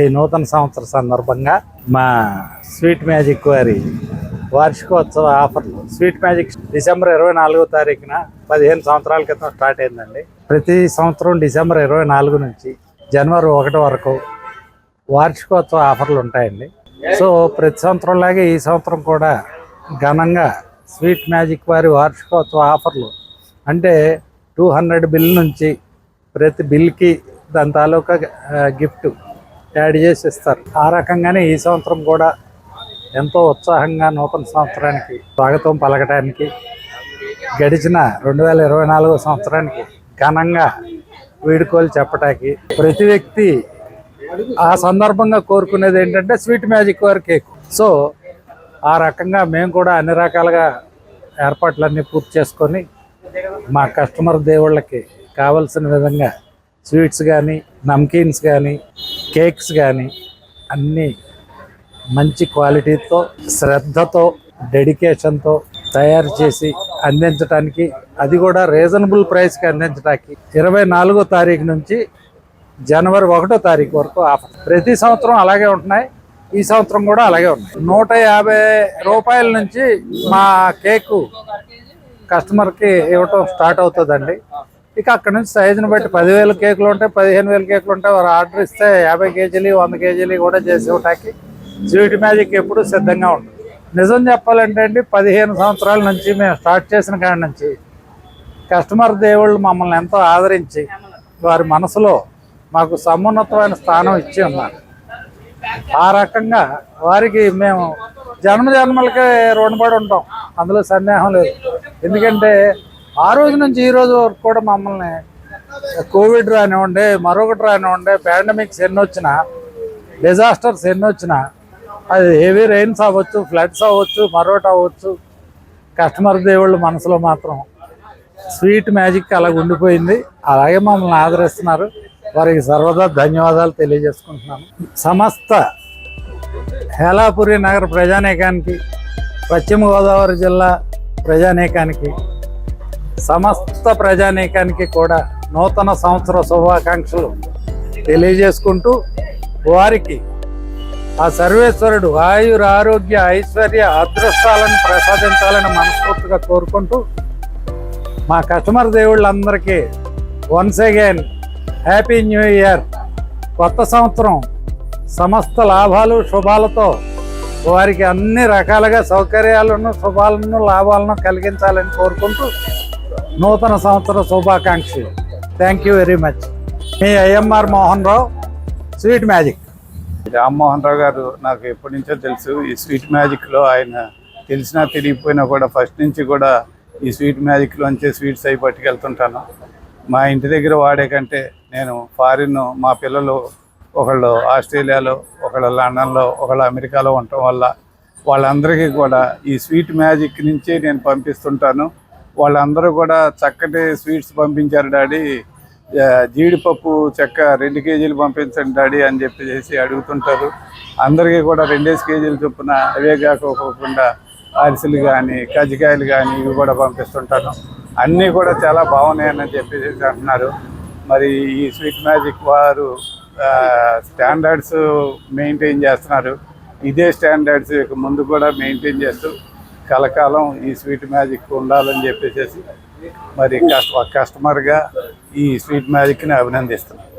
ఈ నూతన సంవత్సర సందర్భంగా మా స్వీట్ మ్యాజిక్ వారి వార్షికోత్సవ ఆఫర్లు. స్వీట్ మ్యాజిక్ డిసెంబర్ ఇరవై నాలుగో తారీఖున పదిహేను సంవత్సరాల క్రితం స్టార్ట్ అయిందండి. ప్రతి సంవత్సరం డిసెంబర్ ఇరవై నాలుగు నుంచి జనవరి ఒకటి వరకు వార్షికోత్సవ ఆఫర్లు ఉంటాయండి. సో ప్రతి సంవత్సరంలాగే ఈ సంవత్సరం కూడా ఘనంగా స్వీట్ మ్యాజిక్ వారి వార్షికోత్సవ ఆఫర్లు. అంటే టూ హండ్రెడ్ బిల్ నుంచి ప్రతి బిల్కి దాని తాలూకా గిఫ్ట్ యాడ్ చేసి ఇస్తారు ఆ రకంగానే ఈ సంవత్సరం కూడా ఎంతో ఉత్సాహంగా నూతన సంవత్సరానికి స్వాగతం పలకటానికి గడిచిన రెండు వేల ఇరవై నాలుగో సంవత్సరానికి ఘనంగా వీడుకోలు చెప్పటానికి ప్రతి వ్యక్తి ఆ సందర్భంగా కోరుకునేది ఏంటంటే స్వీట్ మ్యాజిక్ వారి కేక్. సో ఆ రకంగా మేము కూడా అన్ని రకాలుగా ఏర్పాట్లన్నీ పూర్తి చేసుకొని మా కస్టమర్ దేవుళ్ళకి కావలసిన విధంగా స్వీట్స్ కానీ నమ్కీన్స్ కానీ కేక్స్ కానీ అన్నీ మంచి క్వాలిటీతో శ్రద్ధతో డెడికేషన్తో తయారు చేసి అందించడానికి అది కూడా రీజనబుల్ ప్రైస్కి అందించడానికి ఇరవై నాలుగో తారీఖు నుంచి జనవరి ఒకటో తారీఖు వరకు ఆఫర్. ప్రతి సంవత్సరం అలాగే ఉంటున్నాయి. ఈ సంవత్సరం కూడా అలాగే ఉన్నాయి. నూట యాభై రూపాయల నుంచి మా కేకు కస్టమర్కి ఇవ్వటం స్టార్ట్ అవుతుందండి. ఇక అక్కడ నుంచి సైజుని బట్టి పదివేల కేకులు ఉంటాయి పదిహేను వేల కేకులు ఉంటాయి. వారు ఆర్డర్ ఇస్తే యాభై కేజీలు వంద కేజీలు కూడా చేసి ఇవ్వటానికి స్వీట్ మ్యాజిక్ ఎప్పుడు సిద్ధంగా ఉంటుంది. నిజం చెప్పాలంటే అండి పదిహేను సంవత్సరాల నుంచి మేము స్టార్ట్ చేసిన కాడి నుంచి కస్టమర్ దేవుళ్ళు మమ్మల్ని ఎంతో ఆదరించి వారి మనసులో మాకు సమున్నతమైన స్థానం ఇచ్చి ఉన్నారు. ఆ రకంగా వారికి మేము జన్మ జన్మలకే రుణపడి ఉంటాం. అందులో సందేహం లేదు. ఎందుకంటే ఆ రోజు నుంచి ఈ రోజు వరకు కూడా మమ్మల్ని కోవిడ్ రానివ్వండి మరొకటి రానివ్వండి పాండమిక్స్ ఎన్ని వచ్చినా డిజాస్టర్స్ ఎన్ని వచ్చినా అది హెవీ రెయిన్స్ అవ్వచ్చు ఫ్లడ్స్ అవ్వచ్చు మరొకటి అవ్వచ్చు కస్టమర్ దేవుళ్ళ మనసులో మాత్రం స్వీట్ మ్యాజిక్ అలా ఉండిపోయింది. అలాగే మమ్మల్ని ఆదరిస్తున్నారు. వారికి సర్వదా ధన్యవాదాలు తెలియజేసుకుంటున్నాను. సమస్త హేలాపురి నగర ప్రజానేకానికి పశ్చిమ గోదావరి జిల్లా ప్రజానేకానికి సమస్త ప్రజానీకానికి కూడా నూతన సంవత్సర శుభాకాంక్షలు తెలియజేసుకుంటూ వారికి ఆ సర్వేశ్వరుడు ఆయుర ఆరోగ్య ఐశ్వర్య అదృష్టాలను ప్రసాదించాలని మనస్ఫూర్తిగా కోరుకుంటూ మా customer దేవుళ్ళందరికీ once again happy new year కొత్త సంవత్సరం సమస్త లాభాలు శుభాలతో వారికి అన్ని రకాలుగా సౌకర్యాలను శుభాలను లాభాలను కలిగించాలని కోరుకుంటూ నూతన సంవత్సర శుభాకాంక్షలు. Thank you very much me IMR Mohan Rao sweet magic Rammohan Rao garu నాకు ఎప్పటి నుంచో తెలుసు ఈ స్వీట్ మ్యాజిక్లో ఆయన తెలిసినా తెలియకపోయినా కూడా ఫస్ట్ నుంచి కూడా ఈ స్వీట్ మ్యాజిక్లోంచే స్వీట్స్ అవి పట్టుకెళ్తుంటాను. మా ఇంటి దగ్గర వాడే కంటే నేను ఫారిన్ మా పిల్లలు ఒకళ్ళు ఆస్ట్రేలియాలో ఒకళ్ళు లండన్లో ఒకళ్ళు అమెరికాలో ఉండటం వల్ల వాళ్ళందరికీ కూడా ఈ స్వీట్ మ్యాజిక్ నుంచే నేను పంపిస్తుంటాను. వాళ్ళందరూ కూడా చక్కటి స్వీట్స్ పంపించారు డాడీ. జీడిపప్పు చెక్క రెండు కేజీలు పంపించండి డాడీ అని చెప్పి అడుగుతుంటారు. అందరికీ కూడా రెండేసి కేజీలు చొప్పున అవే కాకోకుండా అరిసెలు కానీ కజ్జికాయలు కానీ ఇవి కూడా పంపిస్తుంటాను అన్నీ కూడా చాలా బాగున్నాయని చెప్పేసి అంటున్నారు. మరి ఈ స్వీట్ మ్యాజిక్ వారు స్టాండర్డ్స్ మెయింటైన్ చేస్తున్నారు. ఇదే స్టాండర్డ్స్ ముందు కూడా మెయింటైన్ చేస్తూ కలకాలం ఈ స్వీట్ మ్యాజిక్ ఉండాలని చెప్పేసి మరి కస్ట కస్టమర్గా ఈ స్వీట్ మ్యాజిక్ని అభినందిస్తున్నాను